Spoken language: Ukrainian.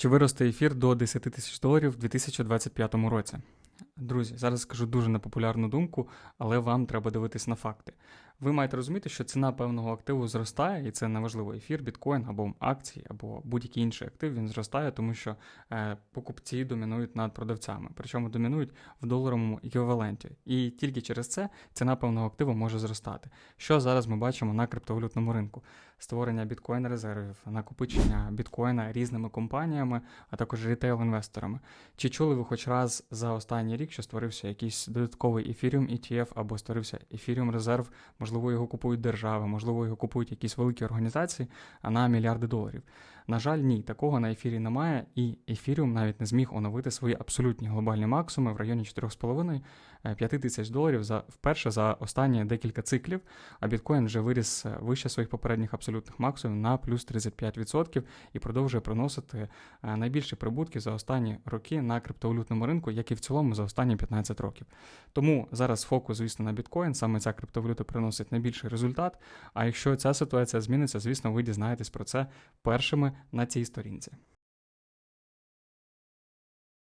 Чи виросте ефір до 10 тисяч доларів у 2025 році? Друзі, зараз скажу дуже непопулярну думку, але вам треба дивитись на факти. Ви маєте розуміти, що ціна певного активу зростає, і це неважливо ефір, біткоін або акції, або будь-який інший актив, він зростає, тому що е, покупці домінують над продавцями, причому домінують в доларовому еквіваленті. І тільки через це ціна певного активу може зростати. Що зараз ми бачимо на криптовалютному ринку? Створення біткоін резервів, накопичення біткоїна різними компаніями, а також рітейл-інвесторами. Чи чули ви хоч раз за останній рік, що створився якийсь додатковий ефіріум ETF або створився ефіріум резерв? Можливо, його купують держави, можливо, його купують якісь великі організації а на мільярди доларів. На жаль, ні, такого на ефірі немає, і ефіріум навіть не зміг оновити свої абсолютні глобальні максимуми в районі 4,5-5 тисяч доларів за вперше за останні декілька циклів. А біткоін вже виріс е, вище своїх попередніх абсолютних максимумів на плюс 35% і продовжує приносити е, найбільші прибутки за останні роки на криптовалютному ринку, як і в цілому за останні 15 років. Тому зараз фокус, звісно, на біткоін, саме ця криптовалюта приносить найбільший результат. А якщо ця ситуація зміниться, звісно, ви дізнаєтесь про це першими на цій сторінці.